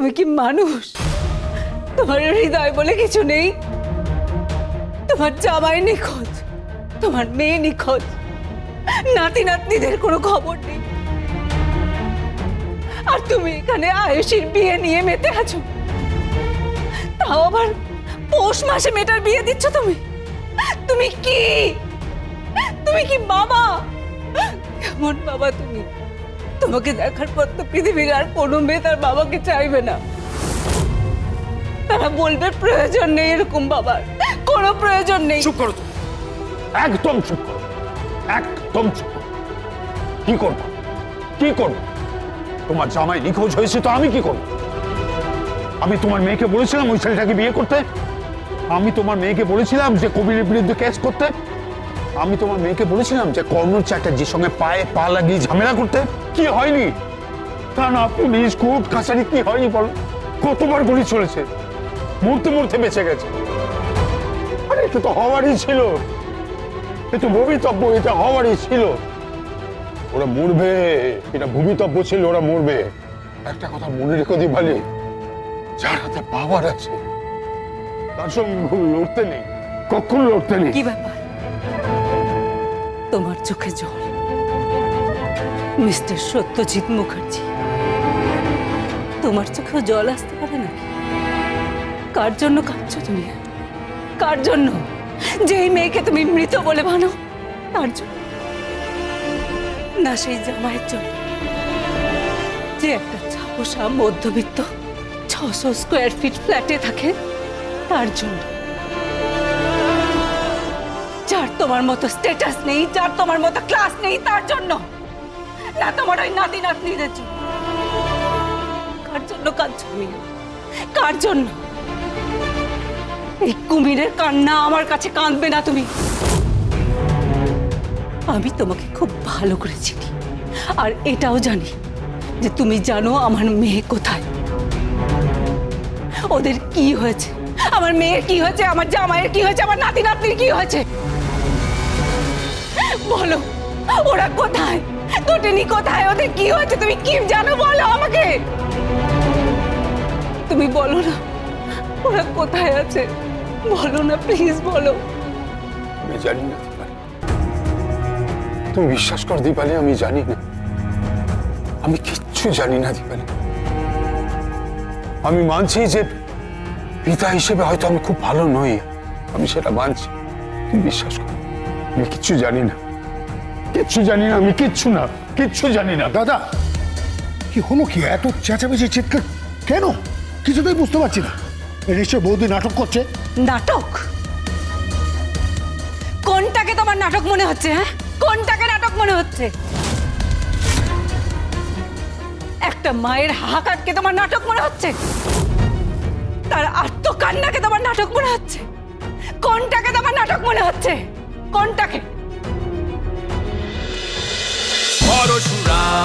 তুমি কি মানুষ? তোমার হৃদয় বলে কিছু নেই। তোমার জামাই নিখোঁজ। তোমার মেয়ে নিখোঁজ। নাতি নাতনিদের কোনো খবর নেই। আর তুমি এখানে আয়ুষীর বিয়ে নিয়ে মেতে আছো। তাও আবার পৌষ মাসে মেটার বিয়ে দিচ্ছ তুমি? তুমি কি? তুমি কি বাবা? কেমন বাবা তুমি? তোমাকে দেখার পর তো পৃথিবীর আর কোনো মেয়ে তার বাবাকে চাইবে না। তারা বলবে, প্রয়োজন নেই এরকম বাবার। কোনো প্রয়োজন নেই। চুপ করো একদম চুপ করো। একদম চুপ কি করব? কি করব? তোমার জামাই নিখোঁজ হয়েছে তো আমি কি করব? আমি তোমার মেয়েকে বলেছিলাম ওই ছেলেটাকে বিয়ে করতে। আমি তোমার মেয়েকে বলেছিলাম যে কবিরের বিরুদ্ধে কেস করতে। আমি তোমার মেয়েকে বলেছিলাম যে কর্নল চ্যাটার্জির সঙ্গে পায়ে পা লাগিয়ে ঝামেলা করতে। কি হয়নি? তা না পুলিশ কোর্ট কাছারি কি হয়নি বল? কতবার গুলি চলেছে? মরতে মরতে বেঁচে গেছে। আরে, এটা তো হওয়ারই ছিল। এটা ভূমিতব্য, এটা হওয়ারই ছিল। ওরা মরবে, এটা ভূমিতব্য ছিল, ওরা মরবে। একটা কথা মনে রেখো দিবালি যার হাতে পাওয়ার আছে, তার সঙ্গে লড়তে নেই, কখন লড়তে নেই। কি ব্যাপার? তোমার চোখে জল। মিস্টার সত্যজিৎ মুখার্জি, তোমার চোখেও জল আসতে পারে নাকি? কার জন্য কাঁদছো তুমি? কার জন্য? যেই মেয়েকে তুমি মৃত বলে ভানো তার জন্য। না, সেই জামাইয়ের জন্য। যে একটা ছাপোসা মধ্যবিত্ত ছশো স্কোয়ার ফিট ফ্ল্যাটে থাকে, তার জন্য। তোমার মতো স্ট্যাটাস নেই, যার তোমার মতো ক্লাস নেই, তার জন্য। না তোমার ওই নাতি নাতনিদের জন্য। কার জন্য কাঁদছো তুমি? কার জন্য? এই কুমিরের কান্না আমার কাছে কাঁদবে না তুমি। আমি তোমাকে খুব ভালো করে চিনি। আর এটাও জানি যে তুমি জানো আমার মেয়ে কোথায়। ওদের কি হয়েছে? আমার মেয়ের কি হয়েছে? আমার জামাইয়ের কি হয়েছে? আমার নাতি নাতনির কি হয়েছে? বলো, ওরা কোথায়? দুটিনি কোথায়? ওদের কি হয়েছে? তুমি কি জানো? বলো আমাকে! তুমি বলো না, ওরা কোথায় আছে? বলো না, প্লিজ বলো। আমি জানি না তুমি বিশ্বাস কর, দীপালি, আমি জানি না। আমি কিচ্ছু জানি না, দীপালি। আমি মানছি যে পিতা হিসেবে হয়তো আমি খুব ভালো নই। আমি সেটা মানছি। তুমি বিশ্বাস কর, আমি কিচ্ছু জানি না। কিচ্ছু জানি না আমি কিচ্ছু না কিচ্ছু জানি না। দাদা কি হলো কি? এত চেঁচামেচি চিৎকার কেন? কিছুতেই বুঝতে পারছি না। এ নিশ্চয় বৌদি নাটক করছে। নাটক? কোনটাকে তোমার নাটক মনে হচ্ছে হ্যাঁ? কোনটাকে নাটক মনে হচ্ছে? একটা মায়ের হাহাকারকে তোমার নাটক মনে হচ্ছে? তার আত্মকান্নাকে তোমার নাটক মনে হচ্ছে? কোনটাকে তোমার নাটক মনে হচ্ছে? কোনটাকে?